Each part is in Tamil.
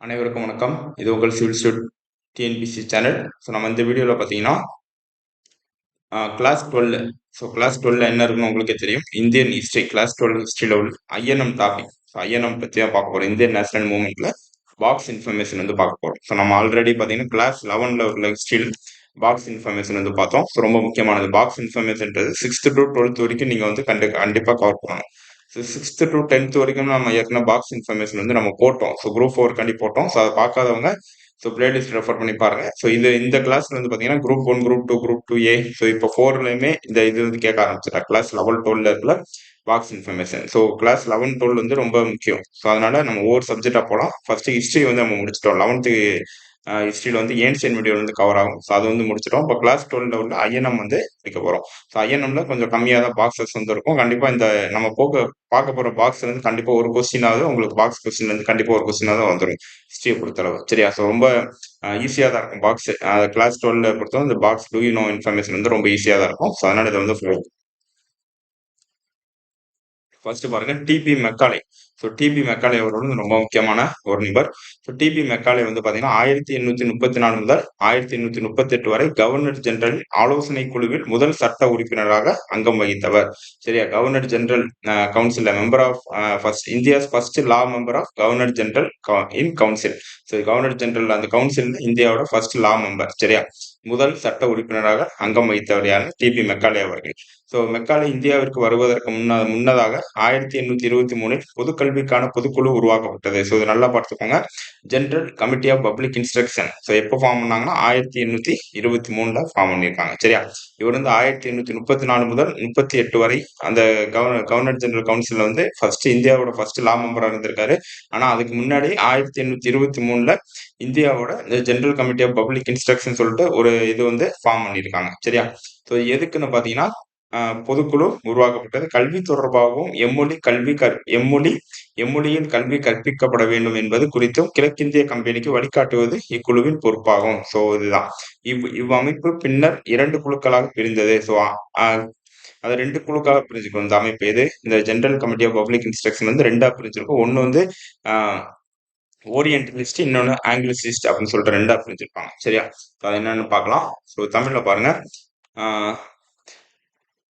அனைவருக்கும் வணக்கம். இது உங்கள் civil street TNPSC channel. So நம்ம இந்த வீடியோவில் பார்த்தீங்கன்னா கிளாஸ் டுவெல் ஸோ கிளாஸ் டுவெல்ல என்ன இருக்குன்னு உங்களுக்கே தெரியும். இந்தியன் ஹிஸ்ட்ரி கிளாஸ் டுவெல் ஹிஸ்ட்ரியில் உள்ள ஐஎன்எம் டாபிக் ஸோ ஐஎன்எம் பற்றி தான் பார்க்க போகிறோம் இந்தியன் நேஷனல் மூவ்மெண்ட்டில் பாக்ஸ் இன்ஃபர்மேஷன் வந்து பார்க்க போகிறோம் ஸோ நம்ம ஆல்ரெடி பார்த்தீங்கன்னா கிளாஸ் லெவனில் உள்ள ஹிஸ்ட்ரியில் பாக்ஸ் இன்ஃபர்மேஷன் வந்து பார்த்தோம். ஸோ ரொம்ப முக்கியமானது. பாக்ஸ் இன்ஃபர்மேஷன்ன்றது சிக்ஸ்த்து டு டுவெல்த் வரைக்கும் நீங்கள் வந்து கண்டு கண்டிப்பாக கவர் பண்ணணும். ஸோ டு டென்த் வரைக்கும் நம்ம ஏற்கனவே பாக்ஸ் இன்ஃபர்மேஷன் வந்து நம்ம போட்டோம். ஸோ குரூப் ஃபோர் கண்டி போட்டோம். ஸோ அதை பார்க்காதவங்க ஸோ பிளேலிஸ்ட் ரெஃபர் பண்ணி பாருங்க. ஸோ இந்த இந்த கிளாஸ்ல வந்து பார்த்தீங்கன்னா group one group two group two A so இப்போ ஃபோர்லையுமே இந்த இது வந்து கேட்க ஆரம்பிச்சிட்டா. கிளாஸ் லெவல் டுவெல்ல இருக்குல்ல box information so class eleven twelve வந்து ரொம்ப முக்கியம். ஸோ அதனால நம்ம ஒவ்வொரு சப்ஜெக்டாக போகலாம் ஃபர்ஸ்ட் ஹிஸ்ட்ரி வந்து நம்ம முடிச்சிட்டோம். லெவன்த்து ஹிஸ்ட்ரியில் வந்து ஏன்ஷியன் மீடியம் வந்து கவர் ஆகும். ஸோ அது வந்து முடிச்சிடும் இப்போ கிளாஸ் டுவெல்ல உள்ள ஐஎன்எம் வந்து படிக்க போகிறோம் ஸோ ஐஎன்எம்ல கொஞ்சம் கம்மியாக தான் பாக்ஸஸ் வந்து இருக்கும். கண்டிப்பாக இந்த நம்ம போக பார்க்க போகிற பாக்ஸ் வந்து கண்டிப்பாக ஒரு கொஸ்டினாவது உங்களுக்கு பாக்ஸ் கொஸ்டின் வந்து கண்டிப்பாக ஒரு கொஸ்டினாக தான் வந்துடும் ஹிஸ்ட்ரியை பொறுத்தளவு. சரியா? ஸோ ரொம்ப ஈஸியாக தான் இருக்கும் பாக்ஸ் கிளாஸ் டுவெல்ல பொறுத்தவரை இந்த பாக்ஸ் டூ நோ இன்ஃபர்மேஷன் வந்து ரொம்ப ஈஸியாக தான் இருக்கும். ஸோ அதனால் இதை வந்து ஃபர்ஸ்ட் பாருங்க TB Macaulay so TB Macaulay அவர் வந்து ரொம்ப முக்கியமான ஒரு நிபர். ஸோ டிபி மெக்காலே வந்து பார்த்தீங்கன்னா ஆயிரத்தி எண்ணூற்றி முப்பத்தி நாலு முதல் ஆயிரத்தி எண்ணூற்றி முப்பத்தி எட்டு வரை கவர்னர் ஜெனரல் ஆலோசனை குழுவில் முதல் சட்ட உறுப்பினராக அங்கம் வகித்தவர். சரியா? Governor general council member of first India's first law member of governor general in council so governor general அந்த கவுன்சில் இந்தியாவோட ஃபர்ஸ்ட் லா மெம்பர் சரியா? முதல் சட்ட உறுப்பினராக அங்கம் வகித்தவர் யாரு? டிபி மெக்காலே அவர்கள். ஸோ மெக்காலே இந்தியாவிற்கு வருவதற்கு முன்ன முன்னதாக ஆயிரத்தி எண்ணூத்தி இருபத்தி மூணில் பொதுக்கல்விக்கான பொதுக்குழு உருவாக்கப்பட்டது. ஸோ இது நல்லா பார்த்துக்கோங்க. General committee of public instruction so எப்போ ஃபார்ம் பண்ணாங்கன்னா ஆயிரத்தி எண்ணூத்தி இருபத்தி மூணுல ஃபார்ம் பண்ணியிருக்காங்க. சரியா? இவர் வந்து ஆயிரத்தி எண்ணூத்தி முப்பத்தி நாலு முதல் முப்பத்தி எட்டு வரை அந்த கவர்னர் கவர்னர் ஜெனரல் கவுன்சில் வந்து ஃபர்ஸ்ட் இந்தியாவோட ஃபர்ஸ்ட் லா மெம்பராக இருந்திருக்காரு. ஆனால் அதுக்கு முன்னாடி ஆயிரத்தி எண்ணூத்தி இருபத்தி மூணுல இந்தியாவோட general committee of public instruction சொல்லிட்டு ஒரு இது வந்து ஃபார்ம் பண்ணியிருக்காங்க. சரியா? ஸோ எதுக்குன்னு பார்த்தீங்கன்னா பொதுக்குழு உருவாக்கப்பட்டது. கல்வி தொடர்பாகவும் எம்மொழி கல்வி கற் எம்மொழி எம்மொழியில் கல்வி கற்பிக்கப்பட வேண்டும் என்பது குறித்தும் கிழக்கிந்திய கம்பெனிக்கு வழிகாட்டுவது இக்குழுவின் பொறுப்பாகும். ஸோ இதுதான். இவ் இவ்வமைப்பு பின்னர் இரண்டு குழுக்களாக பிரிந்தது. ஸோ அது ரெண்டு குழுக்களாக பிரிஞ்சுக்கும். இந்த அமைப்பு எது? இந்த general committee of public instruction வந்து ரெண்டா பிரிஞ்சிருக்கும். ஒன்று வந்து ஓரியன்டலிஸ்ட் இன்னொன்று ஆங்கிலிசிஸ்ட் அப்படின்னு சொல்லிட்டு ரெண்டா பிரிஞ்சிருப்பாங்க. சரியா? அது என்னன்னு பார்க்கலாம். ஸோ தமிழில் பாருங்க.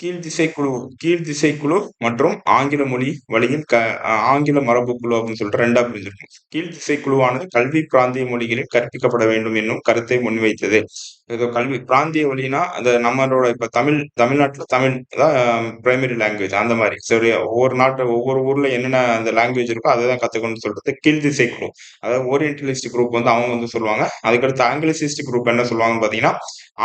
கீழ் திசைக்குழு கீழ் திசைக்குழு மற்றும் ஆங்கில மொழி வழியில் க ஆங்கில மரபு குழு அப்படின்னு சொல்லிட்டு ரெண்டா பிரிஞ்சிருக்கும். கீழ் திசைக்குழுவானது கல்வி பிராந்திய மொழிகளில் கற்பிக்கப்பட வேண்டும் என்னும் கருத்தை முன்வைத்தது. ஏதோ கல்வி பிராந்திய மொழினா அந்த நம்மளோட இப்ப தமிழ் தமிழ்நாட்டில் தமிழ் தான் பிரைமரி லாங்குவேஜ் அந்த மாதிரி. சரி ஒவ்வொரு நாட்டு ஒவ்வொரு ஊர்ல என்னென்ன அந்த லாங்குவேஜ் இருக்கோ அதை தான் கத்துக்கணும்னு சொல்றது கீழ் திசைக்குழு குழு அதாவது ஓரியன்டலிஸ்ட் குரூப் வந்து அவங்க வந்து சொல்லுவாங்க. அதுக்கடுத்து ஆங்கிலிசிஸ்ட் குரூப் என்ன சொல்லுவாங்கன்னு பாத்தீங்கன்னா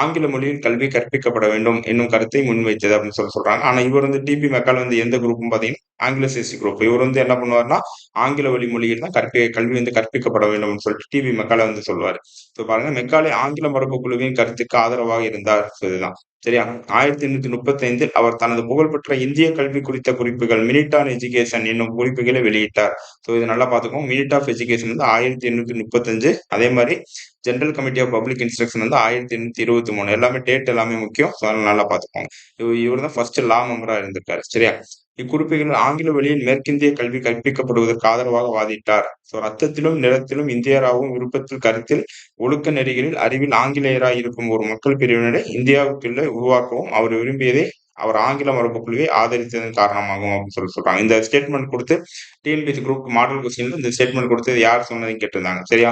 ஆங்கில மொழியில் கல்வி கற்பிக்கப்பட வேண்டும் என்னும் கருத்தை முன்வைத்தது. அப்படின்னு சொல்லி சொல்றாங்க. ஆனா இவர் வந்து டிபி மெக்கால் வந்து எந்த குரூப்பும் பாத்தீங்கன்னா ஆங்கிலசிஸ்ட் குரூப் இவர் வந்து என்ன பண்ணுவார்னா ஆங்கில வழி மொழியில் தான் கற்பி கல்வி வந்து கற்பிக்கப்பட வேண்டும் சொல்லிட்டு டிபி மெக்காலே வந்து சொல்லுவார் ஸோ பாருங்க மெக்காலே ஆங்கில மரபு குழுவின் கருத்துக்கு ஆதரவாக இருந்தார் இதுதான். சரியா ஆயிரத்தி எண்ணூத்தி முப்பத்தி ஐந்தில் அவர் தனது புகழ்பெற்ற இந்திய கல்வி குறித்த குறிப்புகள் மினிட் ஆன் எஜுகேஷன் என்னும் குறிப்புகளை வெளியிட்டார். ஸோ இது நல்லா பார்த்துக்கோங்க. மினிட் ஆஃப் எஜுகேஷன் வந்து ஆயிரத்தி எண்ணூத்தி முப்பத்தஞ்சு. அதே மாதிரி general committee of public instruction வந்து ஆயிரத்தி எண்ணூத்தி இருபத்தி மூணு. எல்லாமே டேட் எல்லாமே முக்கியம். ஸோ நல்லா பார்த்துக்கோங்க. இவர் தான் ஃபர்ஸ்ட் லா மெம்பரா இருந்திருக்காரு. சரியா? இக்குறிப்புகள் ஆங்கில வழியில் மேற்கிந்திய கல்வி கற்பிக்கப்படுவதற்கு ஆதரவாக வாதிட்டார். ஸோ ரத்தத்திலும் நிறத்திலும் இந்தியராகவும் விருப்பத்தில் கருத்தில் ஒழுக்க நெறிகளில் அறிவில் ஆங்கிலேயராக இருக்கும் ஒரு மக்கள் பிரிவினரை இந்தியாவுக்குள்ள உருவாக்கவும் அவர் விரும்பியதை அவர் ஆங்கில மரபு குழுவை ஆதரித்ததன் காரணமாகும் அப்படின்னு சொல்லி சொல்றாங்க. இந்த ஸ்டேட்மெண்ட் கொடுத்து டிஎன்பிசி குரூப் மாடல் கொஸ்டின்ல இந்த ஸ்டேட்மெண்ட் கொடுத்தது யார் சொன்னதையும் கேட்டிருந்தாங்க. சரியா?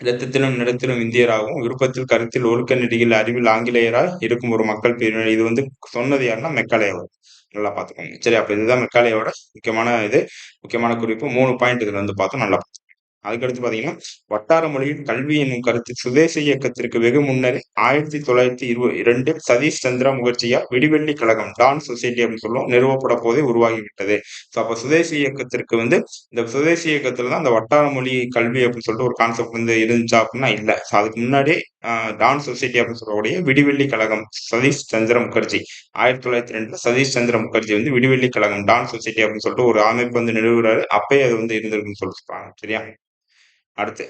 இரத்தத்திலும் நிறத்திலும் இந்தியராகவும் விருப்பத்தில் கருத்தில் ஒழுக்க நெறியில் அறிவில் ஆங்கிலேயராக இருக்கும் ஒரு மக்கள் பிரிவினர் இது வந்து சொன்னது யாருன்னா மெக்காலேயவர் நல்லா பார்த்துக்கோங்க. சரி அப்போ இதுதான் மெக்காலையோட முக்கியமான இது முக்கியமான குறிப்பு. மூணு பாயிண்ட் இதில் வந்து பார்த்தோம் நல்லா பார்த்துக்கோங்க. அதுக்கடுத்து பார்த்தீங்கன்னா வட்டார மொழியில் கல்வி என்னும் கருத்து சுதேச இயக்கத்திற்கு வெகு முன்னரே ஆயிரத்தி தொள்ளாயிரத்தி இருபது இரண்டில் சதீஷ் சந்திரா முகர்ஜியா விடிவெள்ளி கழகம் டான் சொசைட்டி அப்படின்னு சொல்லுவோம் நிறுவப்பட போதே உருவாகிவிட்டது. ஸோ அப்போ சுதேச இயக்கத்திற்கு வந்து இந்த சுதேச இயக்கத்துல தான் அந்த வட்டார மொழி கல்வி அப்படின்னு சொல்லிட்டு ஒரு கான்செப்ட் வந்து இருந்துச்சா அப்படின்னா இல்லை. ஸோ அதுக்கு முன்னாடியே டான் சொசைட்டி அப்படின்னு சொல்லக்கூடிய விடிவெள்ளி கழகம் சதீஷ் சந்திர முகர்ஜி. ஆயிரத்தி தொள்ளாயிரத்தி ரெண்டுல சதீஷ் சந்திர முகர்ஜி வந்து விடிவெள்ளி கழகம் டான் சொசைட்டி அப்படின்னு சொல்லிட்டு ஒரு அமைப்பு வந்து நிறுவுறாரு. அப்பயே அது வந்து இருந்திருக்குன்னு சொல்லிருப்பாங்க சரியா? அடுத்து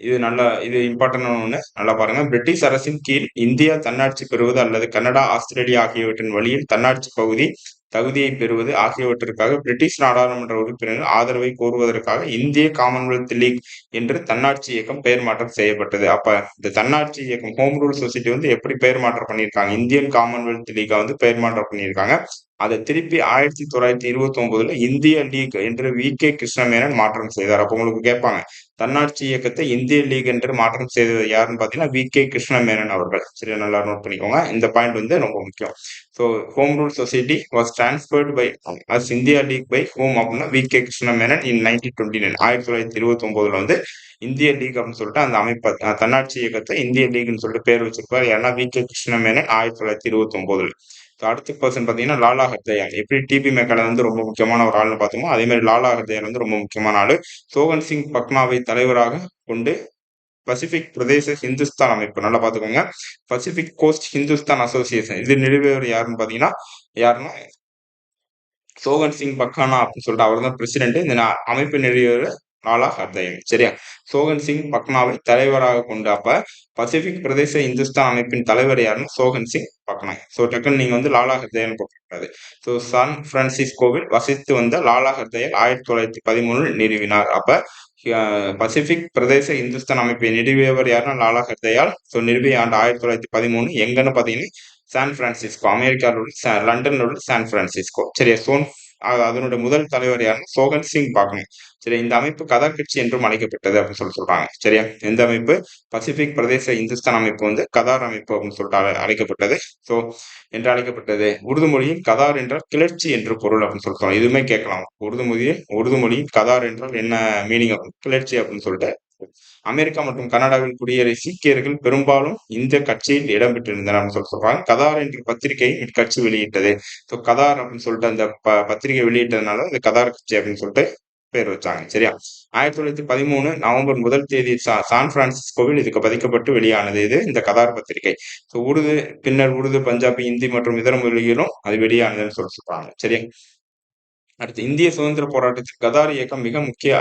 இது நல்லா இது இம்பார்ட்டன் ஒன்று நல்லா பாருங்க. பிரிட்டிஷ் அரசின் கீழ் இந்தியா தன்னாட்சி பெறுவது அல்லது கனடா ஆஸ்திரேலியா ஆகியவற்றின் வழியில் தன்னாட்சி பகுதி தகுதியை பெறுவது ஆகியவற்றிற்காக பிரிட்டிஷ் நாடாளுமன்ற உறுப்பினர்கள் ஆதரவை கோருவதற்காக இந்திய காமன்வெல்த் லீக் என்று தன்னாட்சி இயக்கம் பெயர் மாற்றம் செய்யப்பட்டது. அப்ப இந்த தன்னாட்சி இயக்கம் ஹோம் ரூல் சொசைட்டி வந்து எப்படி பெயர் மாற்றம் பண்ணியிருக்காங்க? இந்தியன் காமன்வெல்த் லீக்கா வந்து பெயர் மாற்றம் பண்ணியிருக்காங்க. அதை திருப்பி ஆயிரத்தி தொள்ளாயிரத்தி இருபத்தி ஒன்பதுல இந்திய லீக் என்று வி. கே. கிருஷ்ணமேனன் மாற்றம் செய்தார். அப்ப உங்களுக்கு கேட்பாங்க தன்னாட்சி இயக்கத்தை இந்திய லீக் என்று மாற்றம் செய்தது யாருன்னு பாத்தீங்கன்னா வி. கே. கிருஷ்ணமேனன் அவர்கள். சரி நல்லா நோட் பண்ணிக்கோங்க. இந்த பாயிண்ட் வந்து ரொம்ப முக்கியம். So home rule society was transferred by as India league by home அப்படின்னா V K Krishna Menon in nineteen twenty nine ஆயிரத்தி தொள்ளாயிரத்தி இருபத்தி ஒன்பதுல வந்து இந்திய லீக் அப்படின்னு சொல்லிட்டு அந்த அமைப்பு தன்னாட்சி இயக்கத்தை இந்திய லீக்னு சொல்லிட்டு பேர் வச்சிருப்பாரு. ஏன்னா வி கே கிருஷ்ணமேனன் ஆயிரத்தி தொள்ளாயிரத்தி இருபத்தி ஒன்பதுல. அடுத்த பர்சன் பார்த்தீங்கன்னா லாலா ஹர்தயால் எப்படி டிபி மெக்கால வந்து ரொம்ப முக்கியமான ஒரு ஆள்னு பார்த்தோமோ அதே மாதிரி லாலா ஹர்தயால் வந்து ரொம்ப முக்கியமான ஆள். சோகன் சிங் பக்னாவை தலைவராக கொண்டு பசிபிக் பிரதேச ஹிந்துஸ்தான் அமைப்பு. நல்லா பார்த்துக்கோங்க. பசிபிக் கோஸ்ட் ஹிந்துஸ்தான் அசோசியேஷன் இது நிறுவியவர் யாருன்னு பார்த்தீங்கன்னா யாருன்னா சோகன் சிங் பக்கானா அப்படின்னு சொல்லிட்டு அவர் தான் பிரசிடென்ட் இந்த அமைப்பு நிறுவியவர் லாலா ஹர்தயம். சரியா? சோகன் சிங் பக்னாவை தலைவராக கொண்டு அப்ப பசிபிக் பிரதேச இந்துஸ்தான் அமைப்பின் தலைவர் யாருன்னா சோகன் சிங் பக்னா ஸோ டக்குன்னு நீங்க வந்து லாலா ஹர்தயன் போகக்கூடாது ஸோ சான் பிரான்சிஸ்கோவில் வசித்து வந்த லாலா ஹர்தயல் ஆயிரத்தி தொள்ளாயிரத்தி பதிமூணில் நிறுவினார். அப்ப பசிபிக் பிரதேச இந்துஸ்தான் அமைப்பை நிறுவியவர் யாருன்னா லாலா ஹர்தயால் ஸோ நிறுவிய ஆண்டு ஆயிரத்தி தொள்ளாயிரத்தி பதிமூணு எங்கன்னு பார்த்தீங்கன்னா சான் பிரான்சிஸ்கோ. அமெரிக்காவில் உள்ள லண்டனில் லண்டன்ல உள்ள சான் பிரான்சிஸ்கோ. சரியா சோன் அதனுடைய முதல் தலைவர் யாருன்னா சோகன் சிங் பாக்னு. சரி இந்த அமைப்பு கதா கட்சி என்றும் அழைக்கப்பட்டது அப்படின்னு சொல்லி சொல்றாங்க. சரியா? இந்த அமைப்பு? பசிபிக் பிரதேச இந்துஸ்தான் அமைப்பு வந்து கதார் அமைப்பு அப்படின்னு சொல்லிட்டு அழைக்கப்பட்டது. ஸோ என்று அழைக்கப்பட்டது. உருது மொழியில் கதார் என்றால் கிளர்ச்சி என்று பொருள் அப்படின்னு சொல்லிட்டு இதுவுமே கேட்கலாம். உருது மொழியில் உருது மொழியில் கதார் என்றால் என்ன மீனிங் கிளர்ச்சி அப்படின்னு சொல்லிட்டு அமெரிக்கா மற்றும் கனடாவில் குடியேறிய சீக்கியர்கள் பெரும்பாலும் இந்த கட்சியில் இடம்பெற்றிருந்தனர் சொல்ல சொல்றாங்க. கதார் என்ற பத்திரிகை இக்கட்சி வெளியிட்டது. ஸோ கதார் அப்படின்னு சொல்லிட்டு அந்த ப- பத்திரிகை வெளியிட்டதுனால இந்த கதார் கட்சி அப்படின்னு சொல்லிட்டு பேர் வச்சாங்க. சரியா? ஆயிரத்தி தொள்ளாயிரத்தி பதிமூணு நவம்பர் முதல் தேதி சா- சான் பிரான்சிஸ்கோவில் இதுக்கு பதிக்கப்பட்டு வெளியானது இது இந்த கதார் பத்திரிகை. ஸோ உருது பின்னர் உருது பஞ்சாபி இந்தி மற்றும் இதர மொழிகளும் அது வெளியானதுன்னு சொல்லி சொல்றாங்க. சரியா? அடுத்து இந்திய சுதந்திர போராட்டத்தில் கதார் இயக்கம் மிக முக்கிய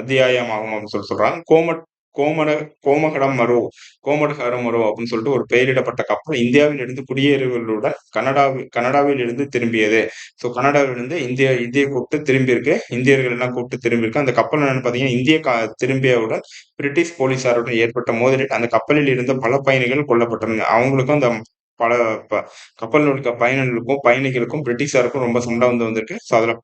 அத்தியாயமாகும் அப்படின்னு சொல்லி சொல்றாங்க. கோமட் கோமட கோமகடம் மரோ கோமடகரம் மரோ அப்படின்னு சொல்லிட்டு ஒரு பெயரிடப்பட்ட கப்பல் இந்தியாவில் இருந்து குடியேறியவர்களுடன் கனடாவில் கனடாவில் இருந்து திரும்பியது. ஸோ கனடாவில் இருந்து இந்திய இந்திய கூப்பிட்டு திரும்பியிருக்கு. இந்தியர்கள் எல்லாம் கூப்பிட்டு திரும்பியிருக்கு? அந்த கப்பல் என்னன்னு பார்த்தீங்கன்னா இந்திய திரும்பியவுடன் பிரிட்டிஷ் போலீசாருடன் ஏற்பட்ட மோதலில் அந்த கப்பலில் இருந்த பல பயணிகள் கொல்லப்பட்டாங்க அவங்களுக்கும் அந்த பல ப- கப்பலில் இருக்க பயணிகளுக்கும் பயணிகளுக்கும் பிரிட்டிஷாருக்கும் ரொம்ப சண்டை வந்து வந்திருக்கு. ஸோ அதில்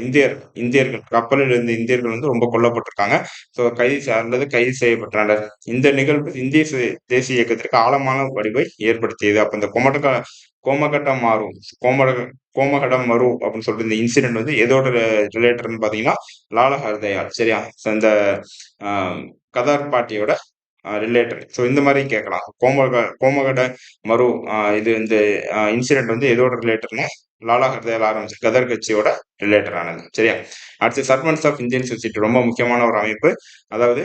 இந்தியர் இந்தியர்கள் கப்பலில் இருந்த இந்தியர்கள் வந்து ரொம்ப கொல்லப்பட்டிருக்காங்க. ஸோ கைது அல்லது கைது செய்யப்பட்டனர் இந்த நிகழ்வு இந்திய தேசிய இயக்கத்திற்கு ஆழமான வடிவை ஏற்படுத்தியது. அப்போ இந்த கொமட்டக கோமகட்டம் மாறும். கோமட கோமகடம் மரு அப்படின்னு சொல்லிட்டு இந்த இன்சிடென்ட் வந்து எதோட ரிலேட்டட்னு பார்த்தீங்கன்னா லாலாஹர்தயால் சரியா? இந்த ஆஹ், கதார் பாட்டியோட ரிலேட்டட் ஸோ இந்த மாதிரி கேட்கலாம். கோமக கோமகட மரு இது இந்த இன்சிடென்ட் வந்து எதோட ரிலேட்டட்னா லாலா ஹர்தயால் ஆரம்பிச்சு கதர் கட்சியோட ரிலேட்டடானது சரியா? அடுத்து சர்பன்ஸ் ஆஃப் இந்தியன் சொசைட்டி ரொம்ப முக்கியமான ஒரு அமைப்பு. அதாவது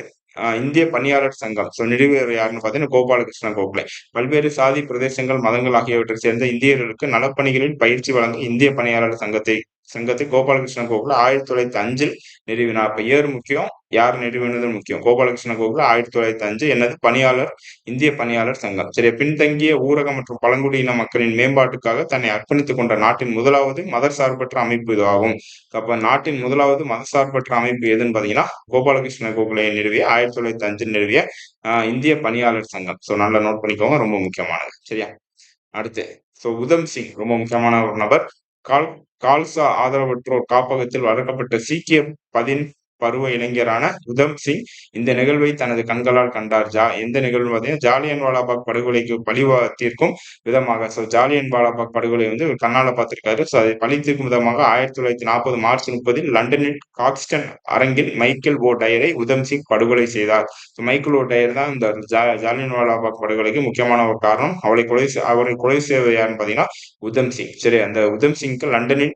இந்திய பணியாளர் சங்கம். ஸோ நிறுவியவர் யாருன்னு பார்த்தீங்கன்னா கோபாலகிருஷ்ண கோகலே. பல்வேறு சாதி பிரதேசங்கள் மதங்கள் ஆகியவற்றை சேர்ந்த இந்தியர்களுக்கு நலப்பணிகளில் பயிற்சி வழங்க இந்திய பணியாளர் சங்கத்தை சங்கத்தை கோபாலகிருஷ்ண கோகுல ஆயிரத்தி தொள்ளாயிரத்தி அஞ்சில் நிறுவினார். அப்ப ஏர் முக்கியம் யார் நிறுவினது முக்கியம்? கோபாலகிருஷ்ண கோகுல ஆயிரத்தி தொள்ளாயிரத்தி அஞ்சு என்னது? பணியாளர் இந்திய பணியாளர் சங்கம். சரி பின்தங்கிய ஊரக மற்றும் பழங்குடியின மக்களின் மேம்பாட்டுக்காக தன்னை அர்ப்பணித்துக் கொண்ட நாட்டின் முதலாவது மதசார்பற்ற அமைப்பு இதுவாகும் அப்ப நாட்டின் முதலாவது மத சார்பற்ற அமைப்பு எதுன்னு பாத்தீங்கன்னா கோபாலகிருஷ்ண கோகுலையை நிறுவிய ஆயிரத்தி தொள்ளாயிரத்தி அஞ்சில் நிறுவிய ஆஹ், இந்திய பணியாளர் சங்கம். ஸோ நல்லா நோட் பண்ணிக்கோங்க ரொம்ப முக்கியமானது. சரியா? அடுத்து ஸோ உதம் சிங் ரொம்ப முக்கியமான ஒரு நபர். கால் கால்சா ஆதரவற்றோர் காப்பகத்தில் வழங்கப்பட்ட சீக்கிய பதின் பருவ இளைஞரான உதம் சிங் இந்த நிகழ்வை தனது கண்களால் கண்டார். ஜா எந்த நிகழ்வு பார்த்தீங்கன்னா ஜாலியன் வாலாபாக் படுகொலைக்கு பழிவா தீர்க்கும் விதமாக ஸோ ஜாலியன் வாலாபாக் படுகொலை வந்து கண்ணால பார்த்திருக்காரு. ஸோ அதை பழி தீர்க்கும் விதமாக ஆயிரத்தி தொள்ளாயிரத்தி நாற்பது மார்ச் முப்பதில் லண்டனில் காக்ஸ்டன் அரங்கில் மைக்கேல் ஓ டயரை உதம் சிங் படுகொலை செய்தார். ஸோ மைக்கேல் ஓ டயர் தான் இந்த ஜா ஜாலியன் வாலாபாக் படுகொலைக்கு முக்கியமான ஒரு காரணம். அவளை கொலை அவரை கொலை செய்வது யாருன்னு பார்த்தீங்கன்னா உதம் சிங். சரி அந்த உதம் சிங்க்கு லண்டனில்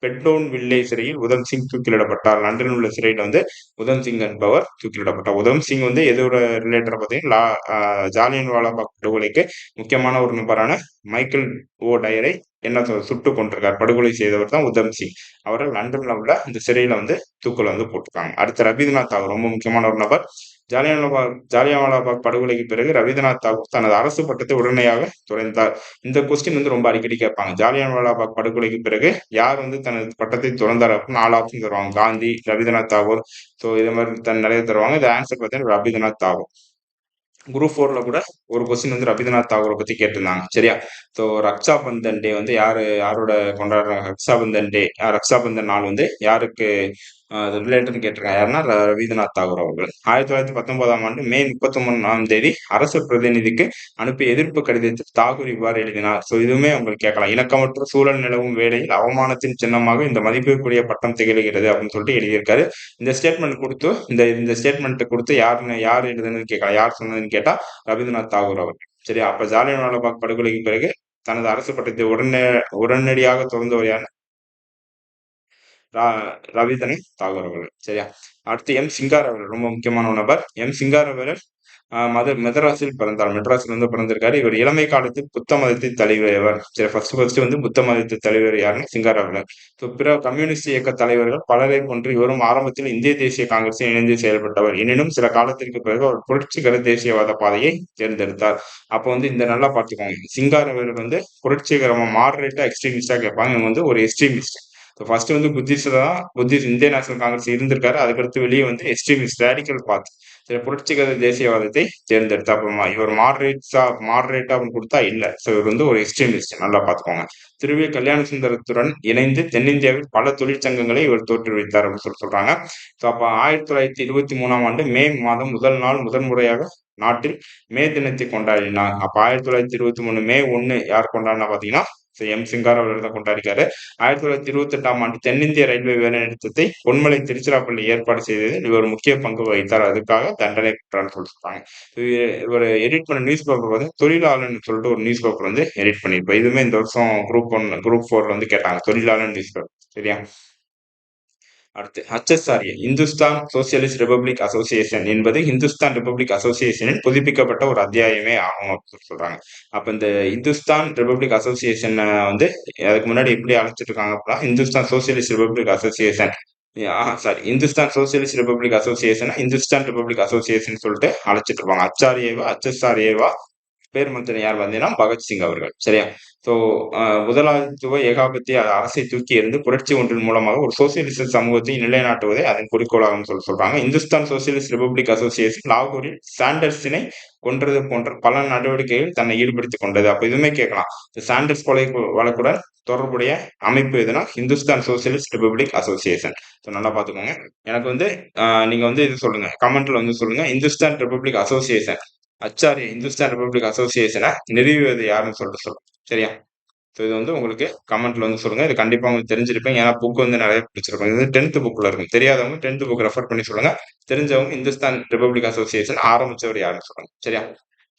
பெட்லோன் வில்லே சிறையில் உதம் சிங் தூக்கிலிடப்பட்டார். லண்டனில் உள்ள சிறையில் வந்து உதம் சிங் என்பவர் தூக்கிலிடப்பட்டார். உதம் சிங் வந்து எதோட ரிலேட்டட் பார்த்தீங்கன்னா ஜாலியன் வாலாபாக் படுகொலைக்கு முக்கியமான ஒரு நபரான மைக்கேல் ஓ டயரை என்ன சொ- சுட்டு கொண்டிருக்கார் படுகொலை செய்தவர் தான் உதம் சிங். அவரை லண்டன்ல உள்ள அந்த சிறையில வந்து தூக்கில் வந்து போட்டிருக்காங்க. அடுத்து ரவீந்திரநாத் அவர் ரொம்ப முக்கியமான ஒரு நபர். ஜாலியன்வாலாபாக் ஜாலியன்வாலாபாக் படுகொலைக்கு பிறகு ரவீந்திரநாத் தாகூர் தனது அரசு பட்டத்தை உடனடியாக துறந்தார். இந்த கொஸ்டின் வந்து ரொம்ப அடிக்கடி கேட்பாங்க. ஜாலியான்வாலாபாக் படுகொலைக்கு பிறகு யார் வந்து தனது பட்டத்தை துறந்தார் அப்படின்னு நாலு ஆப்ஷன் தருவாங்க. காந்தி ரவீந்திரநாத் தாகூர். ஸோ இது மாதிரி தன் நிறைய தருவாங்க. இந்த ஆன்சர் பார்த்தீங்கன்னா ரவீந்திரநாத் தாகூர். குரூப் ஃபோர்ல கூட ஒரு கொஸ்டின் வந்து ரவீந்திரநாத் தாகூரை பத்தி கேட்டிருந்தாங்க. சரியா? ஸோ ரக்ஷா பந்தன் டே வந்து யாரு யாரோட கொண்டாடுறாங்க? ரக்ஷா பந்தன் டே ரக்ஷா பந்தன் நாள் வந்து யாருக்கு அது ரிலேட்டட் கேட்டிருக்காங்க. யாருன்னா ரவீந்திரநாத் தாகூர் அவர்கள். ஆயிரத்தி தொள்ளாயிரத்தி பத்தொன்பதாம் ஆண்டு மே முப்பத்தி ஒன்னாம் தேதி அரசு பிரதிநிதிக்கு அனுப்பிய எதிர்ப்பு கடிதத்தில் தாகூர் இவ்வாறு எழுதினார். ஸோ இதுவுமே உங்களுக்கு கேட்கலாம். இணக்கமற்ற சூழல் நிலவும் வேளையில் அவமானத்தின் சின்னமாக இந்த மதிப்புக்குரிய பட்டம் திகழ்கிறது அப்படின்னு சொல்லிட்டு எழுதியிருக்காரு. இந்த ஸ்டேட்மெண்ட் கொடுத்து இந்த இந்த ஸ்டேட்மெண்ட் கொடுத்து யாருன்னு யார் எழுதுனதுன்னு கேட்கலாம். யார் சொன்னதுன்னு கேட்டா ரவீந்திரநாத் தாகூர் அவர்கள். சரி அப்ப ஜாலியன்வாலாபாக் படுகொலைக்கு பிறகு தனது அரசு பட்டத்தை உடனே உடனடியாக திறந்தவர் யார்? ரவீந்திரன் தாகூர் அவர்கள். சரியா? அடுத்து எம் சிங்கார் அவர்கள் ரொம்ப முக்கியமான ஒரு நபர். எம் சிங்கார் அவர்கள் ஆஹ் மத மெட்ராஸில் பிறந்தார். மெட்ராஸில் வந்து பிறந்திருக்காரு. இவர் இளமை காலத்தில் புத்த மதத்தின் தலைவர் சரி ஃபர்ஸ்ட் ஃபர்ஸ்ட் வந்து புத்த மதத்தை தலைவர் யாருன்னா சிங்கார் அவர்கள். ஸோ பிற கம்யூனிஸ்ட் இயக்க தலைவர்கள் பலரை கொன்று இவரும் ஆரம்பத்தில் இந்திய தேசிய காங்கிரஸில் இணைந்து செயல்பட்டவர். எனினும் சில காலத்திற்கு பிறகு அவர் புரட்சிகர தேசியவாத பாதையை தேர்ந்தெடுத்தார். அப்போ வந்து இந்த நல்லா பார்த்துக்கோங்க. சிங்கார் அவர்கள் வந்து புரட்சிகரமா மாடரேட்டா எக்ஸ்ட்ரீமிஸ்டா கேட்பாங்க. இவங்க வந்து ஒரு எக்ஸ்ட்ரீமிஸ்ட் ஃபர்ஸ்ட் வந்து புத்திஸ்ட் தான் புத்திஸ்ட் இந்திய நேஷனல் காங்கிரஸ் இருந்திருக்காரு. அதுக்கடுத்து வெளியே வந்து எக்ஸ்ட்ரீமிஸ்ட் ரேடிக்கல் பாத் சில புரட்சிகர தேசியவாதத்தை தேர்ந்தெடுத்தா அப்புறமா இவர் மாடரேட்ஸா மாடரேட்டா அப்படின்னு கொடுத்தா இல்ல. ஸோ இவர் வந்து ஒரு எக்ஸ்ட்ரீமிஸ்ட் நல்லா பார்த்துக்கோங்க. திருவி கல்யாண சுந்தரத்துடன் இணைந்து தென்னிந்தியாவில் பல தொழிற்சங்கங்களை இவர் தோற்றுவித்தார் அப்படின்னு சொல்லி சொல்றாங்க. ஸோ அப்போ ஆயிரத்தி தொள்ளாயிரத்தி இருபத்தி மூணாம் ஆண்டு மே மாதம் முதல் நாள் முதன்முறையாக நாட்டில் மே தினத்தை கொண்டாடினார். அப்ப ஆயிரத்தி தொள்ளாயிரத்தி இருபத்தி மூணு மே ஒன்னு யார் கொண்டாடினா பாத்தீங்கன்னா எம் சிங்கார் அவர்கள் தான் கொண்டாடிக்காரு. ஆயிரத்தி தொள்ளாயிரத்தி இருபத்தி எட்டாம் ஆண்டு தென்னிந்திய ரயில்வே வேலைநிறுத்தத்தை பொன்மலை திருச்சிராப்பள்ளி ஏற்பாடு செய்ததில் இவர் முக்கிய பங்கு வகித்தார். அதுக்காக தண்டனை பெற்றார்னு சொல்லியிருப்பாங்க. இவர் எடிட் பண்ண நியூஸ் பேப்பர் வந்து தொழிலாளன் சொல்லிட்டு ஒரு நியூஸ் பேப்பர் வந்து எடிட் பண்ணியிருப்பார். இதுவுமே இந்த வருஷம் குரூப் ஒன் குரூப் ஃபோர்ல வந்து கேட்டாங்க. தொழிலாளன் நியூஸ் பேப்பர் சரியா? அடுத்து HSRA Hindustan socialist republic association என்பது இந்துஸ்தான் ரிபப்ளிக் அசோசியேஷனில் புதுப்பிக்கப்பட்ட ஒரு அத்தியாயமே ஆகும் அப்படின்னு சொல்றாங்க. அப்ப இந்த இந்துஸ்தான் ரிபப்ளிக் அசோசியேஷன் வந்து அதுக்கு முன்னாடி எப்படி அழைச்சிட்டு இருக்காங்க அப்படின்னா Hindustan socialist republic association sorry Hindustan socialist republic association Hindustan republic association சொல்லிட்டு அழைச்சிட்டு இருப்பாங்க. அச்சாரியேவா அச்எஸ்ஆர்ஏவா பேர் மந்திரி யார் பார்த்தீங்கன்னா பகத்சிங் அவர்கள். சரியா? ஸோ முதலாளித்துவ ஏகாபத்திய அரசை தூக்கி இருந்து புரட்சி ஒன்றின் மூலமாக ஒரு சோசியலிச சமூகத்தை நிலைநாட்டுவதே அதன் குறிக்கோளாகும் சொல்ல சொல்றாங்க. இந்துஸ்தான் சோசியலிஸ்ட் ரிபப்ளிக் அசோசியேஷன் லாகூரில் சாண்டர்ஸினை கொன்றது போன்ற பல நடவடிக்கைகள் தன்னை ஈடுபடுத்திக் கொண்டது. அப்ப இதுவுமே கேட்கலாம். இந்த சாண்டர்ஸ் கொலை வழக்குடன் தொடர்புடைய அமைப்பு எதுனா Hindustan socialist republic association. So நல்லா பார்த்துக்கோங்க. எனக்கு வந்து நீங்க வந்து இது சொல்லுங்க. கமெண்ட்ல வந்து சொல்லுங்க. Hindustan republic association. அச்சாரிய Hindustan republic அசோசியேஷனை நிறுவியது யாருன்னு சொல்லிட்டு சொல்லுங்க சரியா? ஸோ இது வந்து உங்களுக்கு கமெண்ட்ல வந்து சொல்லுங்க. இது கண்டிப்பா உங்களுக்கு தெரிஞ்சிருப்பீங்க ஏன்னா புக் வந்து நிறைய பிடிச்சிருக்கும். இது டென்த் புக்ல இருக்கும் தெரியாதவங்க டென்த் புக் ரெஃபர் பண்ணி சொல்லுங்க. தெரிஞ்சவங்க இந்துஸ்தான் ரிபப்ளிக் அசோசியேஷன் ஆரம்பிச்சவர் யாருன்னு சொல்லுங்க. சரியா?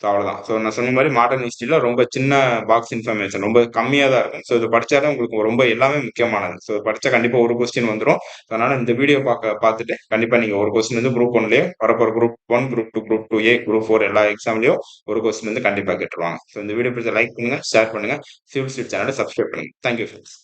ஸோ அவ்வளோதான் ஸோ நான் சொன்ன மாதிரி மாடர்ன் ஹிஸ்ட்ரியில் ரொம்ப சின்ன பாக்ஸ் இன்ஃபர்மேஷன் ரொம்ப கம்மியாக தான் இருக்கும். ஸோ இது படிச்சாலே உங்களுக்கு ரொம்ப எல்லாமே முக்கியமானது. ஸோ படித்தா கண்டிப்பாக ஒரு கொஸ்டின் வந்துடும் அதனால் இந்த வீடியோ பார்க்க பார்த்துட்டு கண்டிப்பாக நீங்கள் ஒரு கொஸ்டின் வந்து குரூப் ஒன்லேயே வரப்போகிற group one group two group two A group four எல்லா எக்ஸாம்லேயும் ஒரு கொஸ்டின் வந்து கண்டிப்பாக கேட்டுருவாங்க. ஸோ இந்த வீடியோ பிடிச்ச லைக் பண்ணுங்கள் ஷேர் பண்ணுங்க. சிவில் ஸ்ட்ரீட் சேனலை சப்ஸ்கிரைப் பண்ணுங்கள் தேங்க்யூ ஃப்ரெண்ட்ஸ்